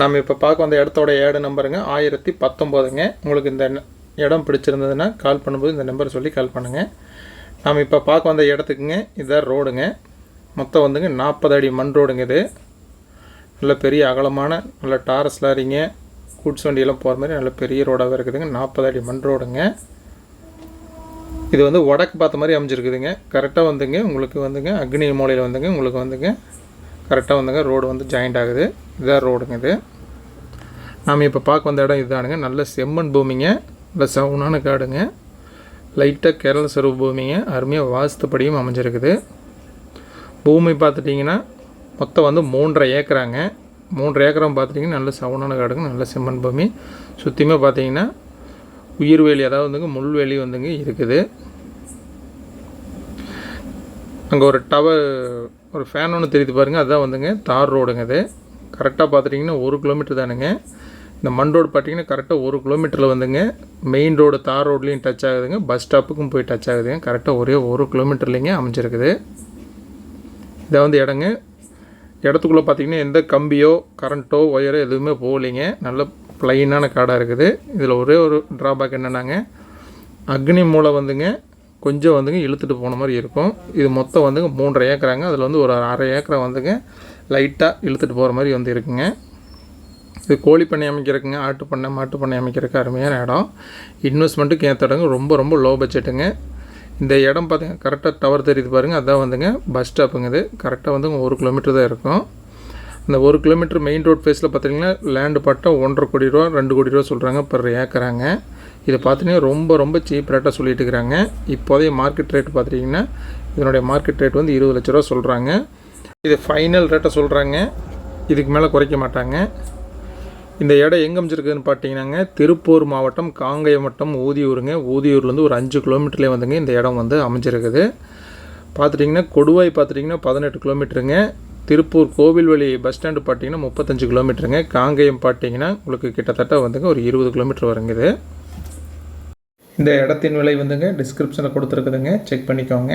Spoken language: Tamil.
நம்ம இப்போ பார்க்க வந்த இடத்தோட ஏடு நம்பருங்க. ஆயிரத்தி பத்தொம்போதுங்க உங்களுக்கு இந்த இடம் பிடிச்சிருந்ததுன்னா கால் பண்ணும்போது இந்த நம்பர் சொல்லி கால் பண்ணுங்கள் நம்ம இப்போ பார்க்க வந்த இடத்துக்குங்க. இதான் ரோடுங்க மொத்தம் வந்துங்க நாற்பது அடி மண் ரோடுங்க இது. நல்ல பெரிய அகலமான நல்ல டாரஸ் லாரிங்க. கூட்ஸ் வண்டியெல்லாம் போகிற மாதிரி நல்ல பெரிய ரோடாகவே இருக்குதுங்க. நாற்பது அடி மண் ரோடுங்க இது வந்து வடக்கு பார்த்த மாதிரி அமைஞ்சிருக்குதுங்க. கரெக்டாக வந்துங்க. உங்களுக்கு வந்துங்க அக்னி மூலையில் வந்துங்க உங்களுக்கு வந்துங்க. கரெக்டாக வந்துங்க ரோடு வந்து ஜாயிண்ட் ஆகுது. இதான் ரோடுங்க இது. நாம் இப்போ பார்க்க வந்த இடம் இதுதானுங்க நல்ல செம்மண் பூமிங்க. நல்ல சவுனான காடுங்க. லைட்டாக கேரள சருவ பூமிங்க. அருமையாக வாஸ்துப்படியும் அமைஞ்சிருக்குது. பூமி பார்த்துட்டிங்கன்னா மொத்தம் வந்து மூன்றரை ஏக்கராங்க. மூன்றரை ஏக்கரம் பார்த்துட்டிங்கன்னா நல்ல சவுனான காடுங்க. நல்ல செம்மண் பூமி. சுற்றியுமே பார்த்தீங்கன்னா உயிர்வேலி அதாவது வந்துங்க முள்வேலி வந்துங்க இருக்குது. அங்கே ஒரு டவர் ஒரு ஃபேன் ஒன்று தெரியுது பாருங்கள் அதுதான் வந்துங்க தார் ரோடுங்க இது. கரெக்டாக பார்த்துட்டிங்கன்னா ஒரு கிலோமீட்டர் தானுங்க. இந்த மண் ரோடு பார்த்தீங்கன்னா கரெக்டாக ஒரு கிலோமீட்டரில் வந்துங்க. மெயின் ரோடு தார் ரோட்லேயும் டச் ஆகுதுங்க. பஸ் ஸ்டாப்புக்கும் போய் டச் ஆகுதுங்க. கரெக்டாக ஒரே ஒரு கிலோமீட்டர்லேங்க அமைஞ்சிருக்குது. இதை வந்து இடங்க. இடத்துக்குள்ளே பார்த்தீங்கன்னா எந்த கம்பியோ கரண்ட்டோ ஒயரோ எதுவுமே போகலைங்க. நல்ல ப்ளைனான காடாக இருக்குது. இதில் ஒரே ஒரு ட்ராபேக் என்னென்னாங்க. அக்னி மூலை வந்துங்க. கொஞ்சம் வந்துங்க இழுத்துட்டு போன மாதிரி இருக்கும். இது மொத்தம் வந்துங்க மூன்றரை ஏக்கராங்க. அதில் வந்து ஒரு அரை ஏக்கரை வந்துங்க. லைட்டாக இழுத்துட்டு போகிற மாதிரி வந்து இருக்குங்க. இது கோழி பண்ணை அமைக்கிறதுக்குங்க ஆட்டு பண்ணை மாட்டு பண்ணை அமைக்கிறதுக்கு அருமையான இடம். இன்வெஸ்ட்மெண்ட்டுக்கு ஏற்ற இடங்க ரொம்ப ரொம்ப லோ பட்ஜெட்டுங்க இந்த இடம் பார்த்திங்க கரெக்டாக டவர் தெரியுது பாருங்கள் அதான் வந்துங்க பஸ் ஸ்டாப்புங்க இது. கரெக்டாக வந்துங்க ஒரு கிலோமீட்டர் தான் இருக்கும். அந்த ஒரு கிலோமீட்டர் மெயின் ரோட் ஃபேஸில் பார்த்தீங்கன்னா லேண்டு பட்டா ஒன்றரை கோடி ரூபா ரெண்டு கோடி ரூபா சொல்கிறாங்க பர் ஏக்கராங்க இதை பார்த்தீங்கன்னா ரொம்ப ரொம்ப சீப் ரேட்டாக சொல்லிட்டு இருக்கிறாங்க. இப்போதைய மார்க்கெட் ரேட் பார்த்துட்டிங்கன்னா இதனுடைய மார்க்கெட் ரேட் வந்து இருபது லட்ச ரூபா சொல்கிறாங்க இது ஃபைனல் ரேட்டை சொல்கிறாங்க இதுக்கு மேலே குறைக்க மாட்டாங்க. இந்த இடம் எங்கே அமைச்சிருக்குதுன்னு பார்த்தீங்கன்னாங்க திருப்பூர் மாவட்டம் காங்கயம் வட்டம் ஊதியூருங்க. ஊதியூர்லேருந்து ஒரு அஞ்சு கிலோமீட்டர்லேயே வந்துங்க இந்த இடம் வந்து அமைஞ்சிருக்குது. பார்த்துட்டிங்கன்னா கொடுவாய் பார்த்துட்டிங்கன்னா பதினெட்டு கிலோமீட்டருங்க. திருப்பூர் கோவில்வழி பஸ் ஸ்டாண்டு பார்த்தீங்கன்னா முப்பத்தஞ்சு கிலோமீட்டருங்க. காங்கயம் பார்த்தீங்கன்னா உங்களுக்கு கிட்டத்தட்ட வந்துங்க ஒரு இருபது கிலோமீட்டர் வருங்குது இந்த இடத்தின் விலை வந்துங்க டிஸ்கிரிப்ஷனில் கொடுத்துருக்குதுங்க. செக் பண்ணிக்கோங்க.